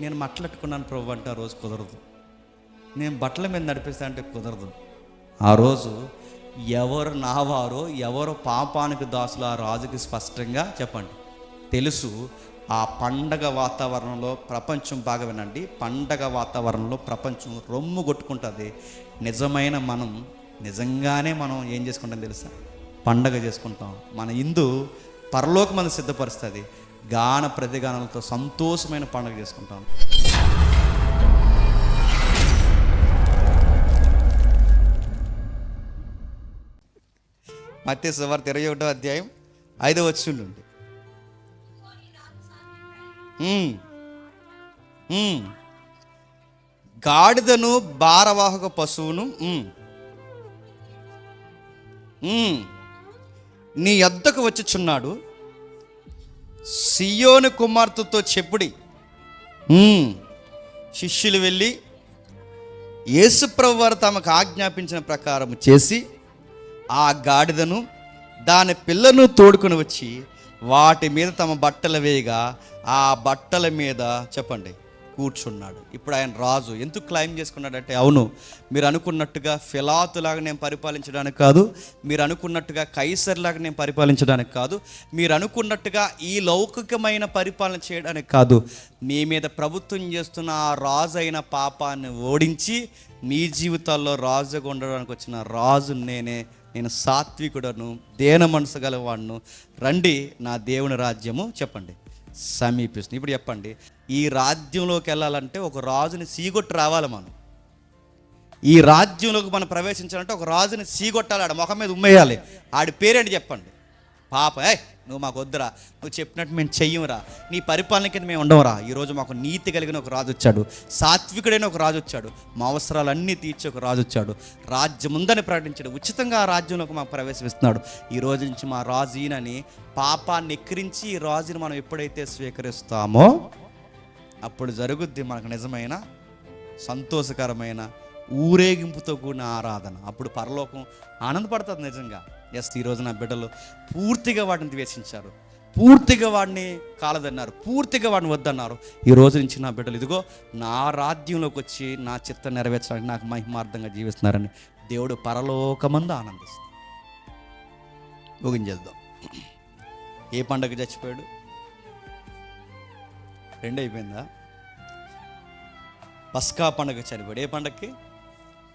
నేను మట్లట్టుకున్నాను ప్రభు అంటే ఆ రోజు కుదరదు. నేను బట్టల మీద నడిపిస్తా అంటే కుదరదు. ఆ రోజు ఎవరు నావారో ఎవరు పాపానికి దాసులు ఆ రాజుకి స్పష్టంగా చెప్పండి. తెలుసు ఆ పండగ వాతావరణంలో ప్రపంచం బాగా వినండి. పండగ వాతావరణంలో ప్రపంచం రొమ్ము కొట్టుకుంటుంది. నిజమైన మనం నిజంగానే మనం ఏం చేసుకుంటాం తెలుసా? పండగ చేసుకుంటాం. మన ఇందు పరలోకి మనం సిద్ధపరుస్తుంది. గాన ప్రతిగానాలతో సంతోషమైన పండుగ చేసుకుంటాం. మత్య సువార్త ఇరవై ఒకటో అధ్యాయం ఐదో వచ్చి నుండి గాడిదను భారవాహక పశువును నీ వద్దకు వచ్చుచున్నాడు. సియోను కుమార్తెతో చెప్పుడి. శిష్యులు వెళ్ళి యేసుప్రభు వారు తమకు ఆజ్ఞాపించిన ప్రకారం చేసి ఆ గాడిదను దాని పిల్లను తోడుకొని వచ్చి వాటి మీద తమ బట్టలు వేయగా ఆ బట్టల మీద చెప్పండి కూర్చున్నాడు. ఇప్పుడు ఆయన రాజు. ఎందుకు క్లైమ్ చేసుకున్నాడంటే అవును మీరు అనుకున్నట్టుగా ఫిలాతులాగా నేను పరిపాలించడానికి కాదు మీరు అనుకున్నట్టుగా కైసర్లాగా నేను పరిపాలించడానికి కాదు మీరు అనుకున్నట్టుగా ఈ లౌకికమైన పరిపాలన చేయడానికి కాదు మీ మీద ప్రభుత్వం చేస్తున్న ఆ రాజు అయిన పాపాన్ని ఓడించి మీ జీవితాల్లో రాజుగా ఉండడానికి వచ్చిన రాజు నేనే నేను సాత్వికుడను దేన మనసు గలవాడును. రండి నా దేవుని రాజ్యము చెప్పండి. సమీపిస్తుంది. ఇప్పుడు చెప్పండి ఈ రాజ్యంలోకి వెళ్ళాలంటే ఒక రాజుని సీగొట్టి రావాలి మనం. ఈ రాజ్యంలోకి మనం ప్రవేశించాలంటే ఒక రాజుని సీగొట్టాలి ఆడ ముఖం మీద ఉమ్మేయాలి. ఆడి పేరేంటి చెప్పండి? పాప ఏ నువ్వు మాకు వద్దురా. నువ్వు చెప్పినట్టు మేము చెయ్యంరా నీ పరిపాలన కింద మేము ఉండవురా ఈరోజు మాకు నీతి కలిగిన ఒక రాజు వచ్చాడు. సాత్వికుడైన ఒక రాజు వచ్చాడు. మా అవసరాలన్నీ తీర్చే ఒక రాజు వచ్చాడు. రాజ్యం ఉందని ప్రకటించాడు. ఉచితంగా ఆ రాజ్యంలోకి మాకు ప్రవేశిస్తున్నాడు. ఈ రోజు నుంచి మా రాజు ఈయనని పాపాన్ని ఎక్కిరించి ఈ రాజుని మనం ఎప్పుడైతే స్వీకరిస్తామో అప్పుడు జరుగుద్ది మనకు నిజమైన సంతోషకరమైన ఊరేగింపుతో కూడిన ఆరాధన. అప్పుడు పరలోకం ఆనందపడుతుంది నిజంగా. ఎస్ ఈరోజు నా బిడ్డలు పూర్తిగా వాటిని ద్వేషించారు. పూర్తిగా వాడిని కాలదన్నారు. పూర్తిగా వాడిని వద్దన్నారు. ఈ రోజు నుంచి నా బిడ్డలు ఇదిగో నా రాజ్యంలోకి వచ్చి నా చిత్తం నెరవేర్చడానికి నాకు మహిమార్థంగా జీవిస్తున్నారని దేవుడు పరలోకమందు ఆనందిస్తుంది ముగించేద్దాం ఏ పండగ చచ్చిపోయాడు? రెండు అయిపోయిందా పస్కా పండగ చనిపోయాడు. ఏ పండగకి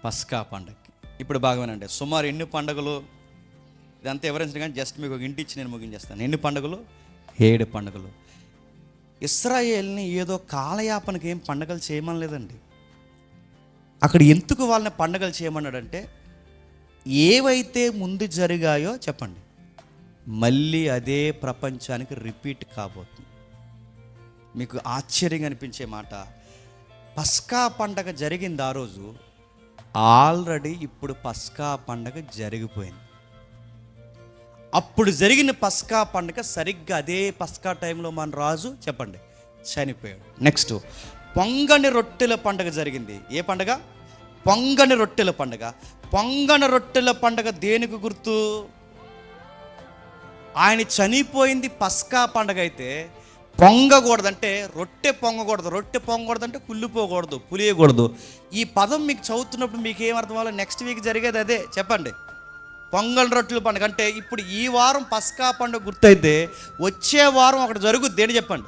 పస్కా పండగకి ఇప్పుడు భాగమేనండి. సుమారు ఎన్ని పండుగలు? ఇదంతా వివరించిన కానీ జస్ట్ మీకు ఒక ఇంటిచ్చి నేను ముగించేస్తాను. ఎన్ని పండుగలు? ఏడు పండుగలు. ఇస్రాయేల్ని ఏదో కాలయాపనకి ఏం పండగలు చేయమని లేదండి. అక్కడ ఎందుకు వాళ్ళని పండగలు చేయమన్నాడంటే ఏవైతే ముందు జరిగాయో చెప్పండి. మళ్ళీ అదే ప్రపంచానికి రిపీట్ కాబోతుంది. మీకు ఆశ్చర్యంగా అనిపించే మాట. పస్కా పండగ జరిగింది ఆ రోజు. ఆల్రెడీ ఇప్పుడు పస్కా పండగ జరిగిపోయింది. అప్పుడు జరిగిన పస్కా పండగ సరిగ్గా అదే పస్కా టైంలో మన రాజు చెప్పండి చనిపోయాడు. నెక్స్ట్ పొంగని రొట్టెల పండగ జరిగింది. ఏ పండగ? పొంగని రొట్టెల పండగ. పొంగని రొట్టెల పండగ దేనికి గుర్తు? ఆయన చనిపోయింది పస్కా పండగ అయితే పొంగకూడదంటే రొట్టె పొంగకూడదు రొట్టె పొంగకూడదంటే కుళ్ళిపోకూడదు పులియకూడదు. ఈ పదం మీకు చదువుతున్నప్పుడు మీకు ఏం అర్థం అవ్వాలి నెక్స్ట్ వీక్ జరిగేది అదే. చెప్పండి. పొంగల్ రొట్టెల పండుగ అంటే ఇప్పుడు ఈ వారం పస్కా పండుగ గుర్తయితే వచ్చే వారం ఒకటి జరుగుద్ది అని చెప్పండి.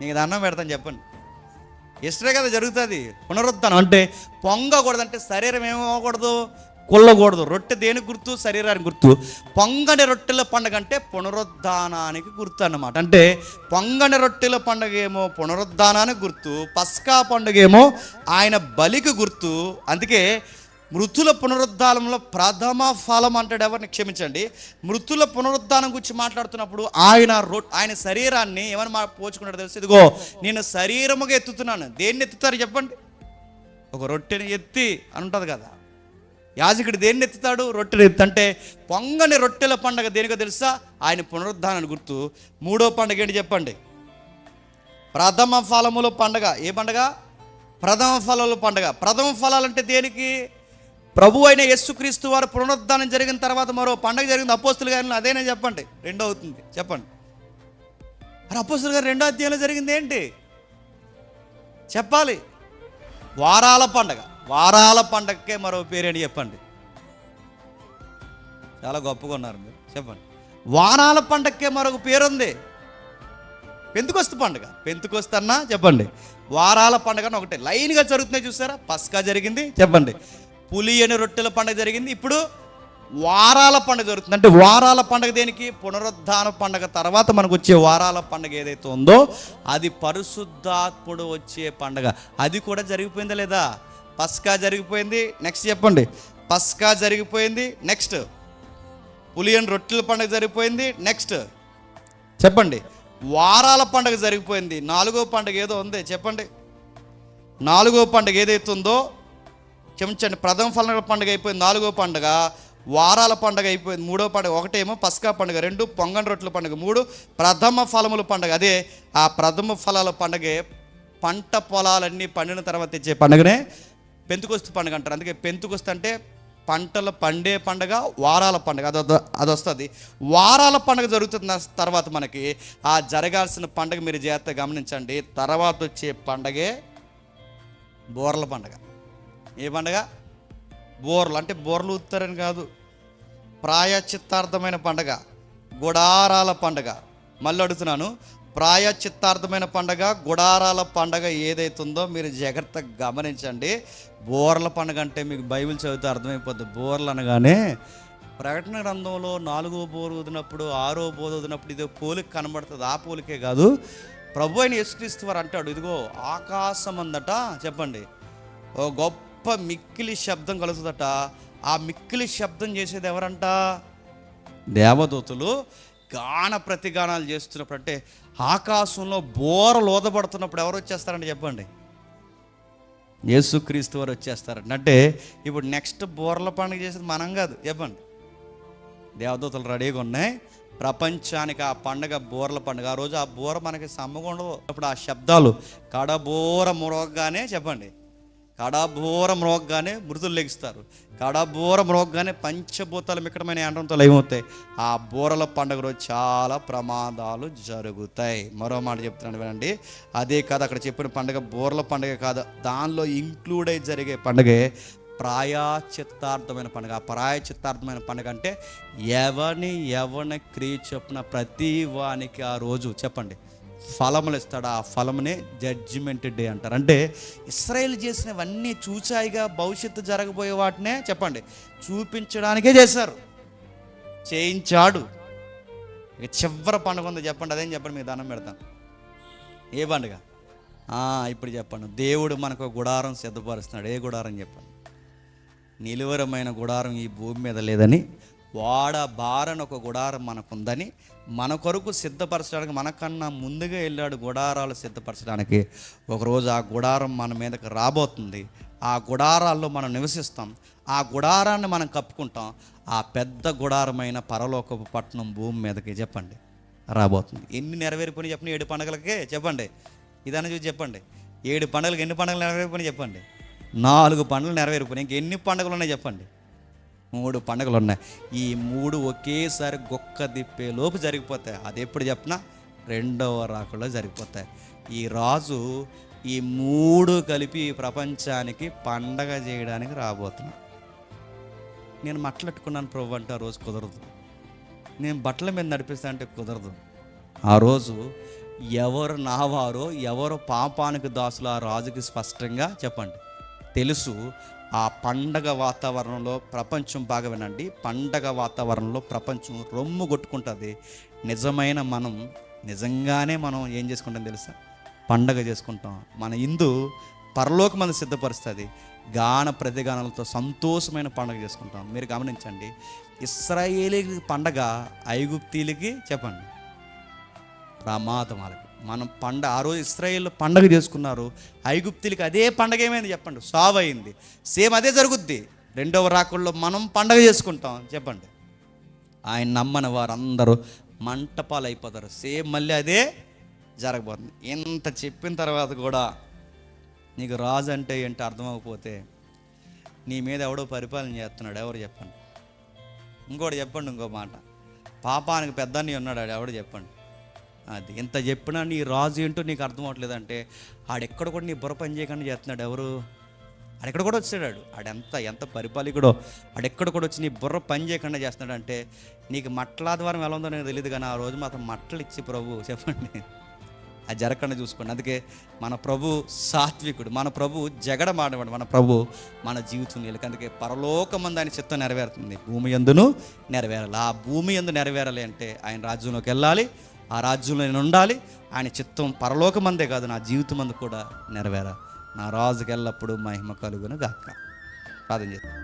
నీకు దండం పెడతాను చెప్పండి. ఇష్టరే కదా జరుగుతుంది. పునరుద్ధానం అంటే పొంగకూడదంటే శరీరం ఏమవ్వకూడదు కొల్లకూడదు. రొట్టె దేనికి గుర్తు? శరీరానికి గుర్తు. పొంగని రొట్టెల పండుగ అంటే పునరుద్ధానానికి గుర్తు అన్నమాట. అంటే పొంగని రొట్టెల పండుగ ఏమో పునరుద్ధానానికి గుర్తు పస్కా పండుగ ఏమో ఆయన బలికి గుర్తు. అందుకే మృతుల పునరుద్ధానంలో ప్రథమ ఫలం అంటాడు ఎవరిని క్షమించండి. మృతుల పునరుద్ధానం గురించి మాట్లాడుతున్నప్పుడు ఆయన రొ ఆయన శరీరాన్ని ఏమైనా మా పోచుకున్నాడు తెలుసు? ఇదిగో నేను శరీరముగా ఎత్తుతున్నాను. దేన్ని ఎత్తుతారు చెప్పండి? ఒక రొట్టెని ఎత్తి అని ఉంటుంది కదా. యాజకుడు దేన్ని ఎత్తుతాడు? రొట్టెలు ఎత్తు అంటే పొంగని రొట్టెల పండగ దేనికో తెలుసా? ఆయన పునరుద్ధానాన్ని గుర్తు. మూడో పండగ ఏంటి చెప్పండి? ప్రథమ ఫలముల పండగ. ఏ పండగ? ప్రథమ ఫలముల పండగ. ప్రథమ ఫలాలంటే దేనికి? ప్రభు అయిన యేసుక్రీస్తు వారు పునరుద్ధానం జరిగిన తర్వాత మరో పండగ జరిగింది. అపోస్తులు గారిని అదేనే చెప్పండి. రెండో అవుతుంది. చెప్పండి. మరి అపోస్తులు గారు రెండో అధ్యాయంలో జరిగింది ఏంటి? చెప్పాలి. వారాల పండగ. వారాల పండగకే మరో పేరేంటి చెప్పండి. చాలా గొప్పగా ఉన్నారు మీరు. చెప్పండి. వారాల పండగకే మరొక పేరుంది పెంతుకొస్తు పండుగ. పెంతుకొస్తు అన్నా చెప్పండి. వారాల పండుగ అని ఒకటే. లైన్గా జరుగుతున్నాయి చూసారా? పస్కా జరిగింది. చెప్పండి. పులి అని రొట్టెల పండుగ జరిగింది. ఇప్పుడు వారాల పండుగ జరుగుతుంది. అంటే వారాల పండుగ దేనికి? పునరుద్ధాన పండుగ తర్వాత మనకు వచ్చే వారాల పండుగ ఏదైతే ఉందో అది పరిశుద్ధాత్ముడు వచ్చే పండుగ. అది కూడా జరిగిపోయిందా లేదా? పస్కా జరిగిపోయింది. నెక్స్ట్ చెప్పండి. పస్కా జరిగిపోయింది. నెక్స్ట్ పులియన్ రొట్టెల పండుగ జరిగిపోయింది. నెక్స్ట్ చెప్పండి. వారాల పండుగ జరిగిపోయింది. నాలుగో పండుగ ఏదో ఉంది. చెప్పండి. నాలుగో పండుగ ఏదైతే ఉందో క్షమించండి ప్రథమ ఫల పండుగ అయిపోయింది. నాలుగో పండుగ వారాల పండుగ అయిపోయింది. మూడో పండుగ ఒకటేమో పస్కా పండుగ రెండు పొంగన్ రొట్టెల పండుగ మూడు ప్రథమ ఫలముల పండుగ. అదే ఆ ప్రథమ ఫలాల పండుగే పంట పొలాలన్నీ పండిన తర్వాత ఇచ్చే పండుగనే పెంతుకొస్తు పండుగ అంటారు. అందుకే పెంతుకొస్తు అంటే పంటల పండే పండగ వారాల పండగ. అది అది వస్తుంది వారాల పండగ జరుగుతున్న తర్వాత మనకి ఆ జరగాల్సిన పండుగ మీరు జాగ్రత్తగా గమనించండి. తర్వాత వచ్చే పండగే బోర్ల పండుగ. ఏ పండుగ? బోర్లు. అంటే బోర్లు ఉత్తరని కాదు. ప్రాయచిత్తార్థమైన పండగ. గుడారాల పండగ. మళ్ళీ అడుగుతున్నాను. ప్రాయచిత్తార్థమైన పండగ గుడారాల పండగ ఏదైతుందో మీరు జాగ్రత్తగా గమనించండి. బోర్ల పండగ అంటే మీకు బైబిల్ చదివితే అర్థమైపోద్ది. బోర్లు అనగానే ప్రకటన గ్రంథంలో నాలుగో బోరు వదినప్పుడు ఆరో బోరు వదినప్పుడు ఇదో పోలిక కనబడుతుంది. ఆ పోలికే కాదు. ప్రభు అయిన యేసుక్రీస్తు వారు అంటాడు ఇదిగో ఆకాశం అందట చెప్పండి. ఓ గొప్ప మిక్కిలి శబ్దం కలుగుతుందట. ఆ మిక్కిలి శబ్దం చేసేది ఎవరంట? దేవదూతలు గాన ప్రతిగానాలు చేస్తున్నప్పుడు అంటే ఆకాశంలో బోర లోదపడుతున్నప్పుడు ఎవరు వచ్చేస్తారంటే చెప్పండి. యేసుక్రీస్తు వారు వచ్చేస్తారంట అంటే ఇప్పుడు నెక్స్ట్ బోర్ల పండుగ చేసేది మనం కాదు చెప్పండి. దేవదూతలు రెడీగా ఉన్నాయి. ప్రపంచానికి ఆ పండగ బోర్ల పండుగ. ఆ రోజు ఆ బోర మనకి సమ్మగా ఉండదు. అప్పుడు ఆ శబ్దాలు కడబోర మురగగానే చెప్పండి. కడాభూరం మ్రోగ్గానే మృతులు లెగిస్తారు. కడాభూరం మ్రోగ్గానే పంచభూతాలు మిక్కడమైన యాండ్రంతో లయమవుతాయి. ఆ బూరల పండుగ రోజు చాలా ప్రమాదాలు జరుగుతాయి. మరో మాట చెప్తున్నాను వినండి. అదే కాదు అక్కడ చెప్పిన పండుగ బూరల పండుగ కాదు. దానిలో ఇంక్లూడ్ అయి జరిగే పండుగే ప్రాయచిత్తార్థమైన పండుగ. ఆ ప్రాయచిత్తార్థమైన పండుగ అంటే ఎవని ఎవని క్రియ చొప్పున ప్రతి వానికి ఆ రోజు చెప్పండి. ఫలములు ఇస్తాడు ఆ ఫలమునే జడ్జిమెంట్ డే అంటారు. అంటే ఇస్రాయేల్ చేసినవన్నీ చూచాయిగా భవిష్యత్తు జరగబోయే వాటినే చెప్పండి. చూపించడానికే చేశారు. చేయించాడు. ఇక చివరి పండుగ ఉంది చెప్పండి. అదేం చెప్పండి మీకు దానం పెడతాను. ఏ పండుగ? ఇప్పుడు చెప్పండి. దేవుడు మనకు గుడారం సిద్ధపరుస్తున్నాడు. ఏ గుడారం చెప్పండి? నిలువరమైన గుడారం ఈ భూమి మీద లేదని వాడ బారని ఒక గుడారం మనకుందని మన కొరకు సిద్ధపరచడానికి మనకన్నా ముందుగా వెళ్ళాడు గుడారాలు సిద్ధపరచడానికి ఒకరోజు ఆ గుడారం మన మీదకి రాబోతుంది. ఆ గుడారాల్లో మనం నివసిస్తాం. ఆ గుడారాన్ని మనం కప్పుకుంటాం. ఆ పెద్ద గుడారమైన పరలోకపు పట్టణం భూమి మీదకి చెప్పండి. రాబోతుంది. ఎన్ని నెరవేరిపోయినాయి చెప్పండి. ఏడు పండుగలకే చెప్పండి. ఇదని చూసి చెప్పండి. ఏడు పండుగలకు ఎన్ని పండుగలు నెరవేరిపోయినాయి చెప్పండి. నాలుగు పండుగలు నెరవేరిపోయినాయి. ఇంకెన్ని పండుగలు ఉన్నాయి చెప్పండి. మూడు పండుగలు ఉన్నాయి ఈ మూడు ఒకేసారి గొక్క దిప్పే లోపు జరిగిపోతాయి. అది ఎప్పుడు చెప్పినా రెండవ రాకుల్లో జరిగిపోతాయి. ఈ రాజు ఈ మూడు కలిపి ప్రపంచానికి పండగ చేయడానికి రాబోతున్నాడు. నేను మట్లట్టుకున్నాను ప్రభు అంటే ఆ రోజు కుదరదు. నేను బట్టల మీద నడిపిస్తా అంటే కుదరదు. ఆ రోజు ఎవరు నావారో ఎవరు పాపానికి దాసులు ఆ రాజుకి స్పష్టంగా చెప్పండి. తెలుసు ఆ పండగ వాతావరణంలో ప్రపంచం బాగా వినండి. పండగ వాతావరణంలో ప్రపంచం రొమ్ము కొట్టుకుంటుంది. నిజమైన మనం నిజంగానే మనం ఏం చేసుకుంటాం తెలుసా? పండగ చేసుకుంటాం. మన ఇందు పరలోక మన సిద్ధపరుస్తుంది. గాన ప్రతిగానాలతో సంతోషమైన పండగ చేసుకుంటాం. మీరు గమనించండి. ఇస్రాయేలీకి పండగ ఐగుప్తీలకి చెప్పండి. ప్రమాదం వాళ్ళకి. మనం పండ ఆ రోజు ఇస్రాయేల్ పండగ చేసుకున్నారు. ఐగుప్తులకి అదే పండగ ఏమైంది చెప్పండి. సావ్ అయింది. సేమ్ అదే జరుగుద్ది. రెండవ రాకుల్లో మనం పండగ చేసుకుంటాం చెప్పండి. ఆయన నమ్మని వారందరూ మంటపాలు అయిపోతారు సేమ్ మళ్ళీ అదే జరగబోతుంది. ఇంత చెప్పిన తర్వాత కూడా నీకు రాజు అంటే ఏంటో అర్థమవకపోతే నీ మీద ఎవడో పరిపాలన చేస్తున్నాడు. ఎవరు చెప్పండి? ఇంకోటి చెప్పండి ఇంకో మాట. పాపానికి పెద్దని ఉన్నాడు ఆడు. ఎవడు చెప్పండి? అది ఇంత చెప్పినా నీ రాజు ఏంటో నీకు అర్థం అవ్వట్లేదు అంటే ఆడెక్కడ కూడా నీ బుర్ర పని చేయకుండా చేస్తున్నాడు ఎవరు? ఆడెక్కడ కూడా వచ్చాడు ఆడెంత ఎంత పరిపాలకుడో ఆడెక్కడ కూడా వచ్చి నీ బుర్ర పని చేయకుండా చేస్తున్నాడు అంటే నీకు మట్ల ద్వారం ఎలా ఉందో నాకు తెలియదు కానీ ఆ రోజు మాత్రం మట్టలు ఇచ్చి ప్రభు చెప్పండి. అది జరగకుండా చూసుకోండి. అందుకే మన ప్రభు సాత్వికుడు మన ప్రభు జగడమాడవాడు మన ప్రభు మన జీవితం నీళ్ళకి అందుకే పరలోకమంది ఆయన చిత్తం నెరవేరుతుంది. భూమి ఎందును నెరవేరాలి. ఆ భూమి ఎందు నెరవేరాలి అంటే ఆయన రాజ్యంలోకి వెళ్ళాలి. ఆ రాజ్యంలో నేను ఉండాలి. ఆయన చిత్తం పరలోకమందే కాదు నా జీవితం అందు కూడా నెరవేర నా రాజుకి ఎల్లప్పుడూ మహిమ కలుగును గాక ప్రార్థన చేస్తాను